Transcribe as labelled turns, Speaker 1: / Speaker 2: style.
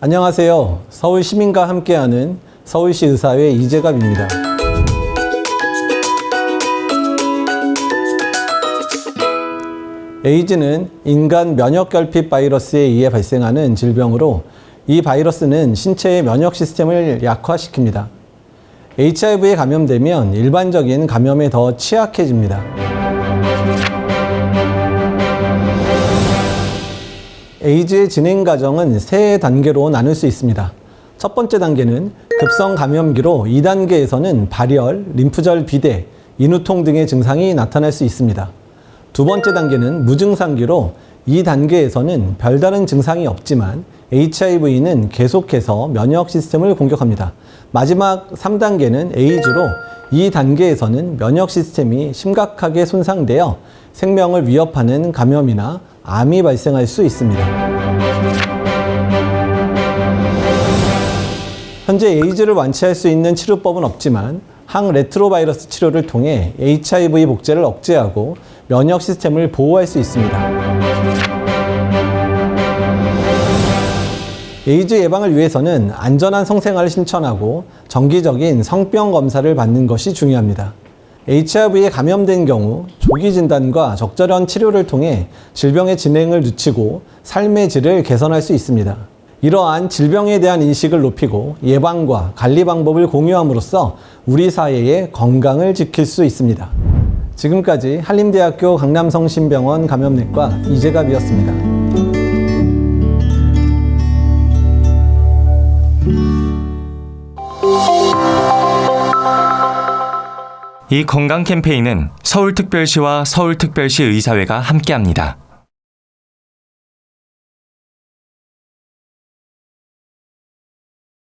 Speaker 1: 안녕하세요. 서울 시민과 함께하는 서울시 의사회 이재갑입니다. 에이즈는 인간 면역 결핍 바이러스에 의해 발생하는 질병으로 이 바이러스는 신체의 면역 시스템을 약화시킵니다. HIV에 감염되면 일반적인 감염에 더 취약해집니다. 에이즈의 진행 과정은 세 단계로 나눌 수 있습니다. 첫 번째 단계는 급성 감염기로 2단계에서는 발열, 림프절 비대, 인후통 등의 증상이 나타날 수 있습니다. 두 번째 단계는 무증상기로 이 단계에서는 별다른 증상이 없지만 HIV는 계속해서 면역 시스템을 공격합니다. 마지막 3단계는 에이즈로 이 단계에서는 면역 시스템이 심각하게 손상되어 생명을 위협하는 감염이나 암이 발생할 수 있습니다. 현재 에이즈를 완치할 수 있는 치료법은 없지만 항레트로바이러스 치료를 통해 HIV 복제를 억제하고 면역 시스템을 보호할 수 있습니다. 에이즈 예방을 위해서는 안전한 성생활을 실천하고 정기적인 성병 검사를 받는 것이 중요합니다. HIV에 감염된 경우 조기 진단과 적절한 치료를 통해 질병의 진행을 늦추고 삶의 질을 개선할 수 있습니다. 이러한 질병에 대한 인식을 높이고 예방과 관리 방법을 공유함으로써 우리 사회의 건강을 지킬 수 있습니다. 지금까지 한림대학교 강남성심병원 감염내과 이재갑이었습니다.
Speaker 2: 이 건강 캠페인은 서울특별시와 서울특별시 의사회가 함께합니다.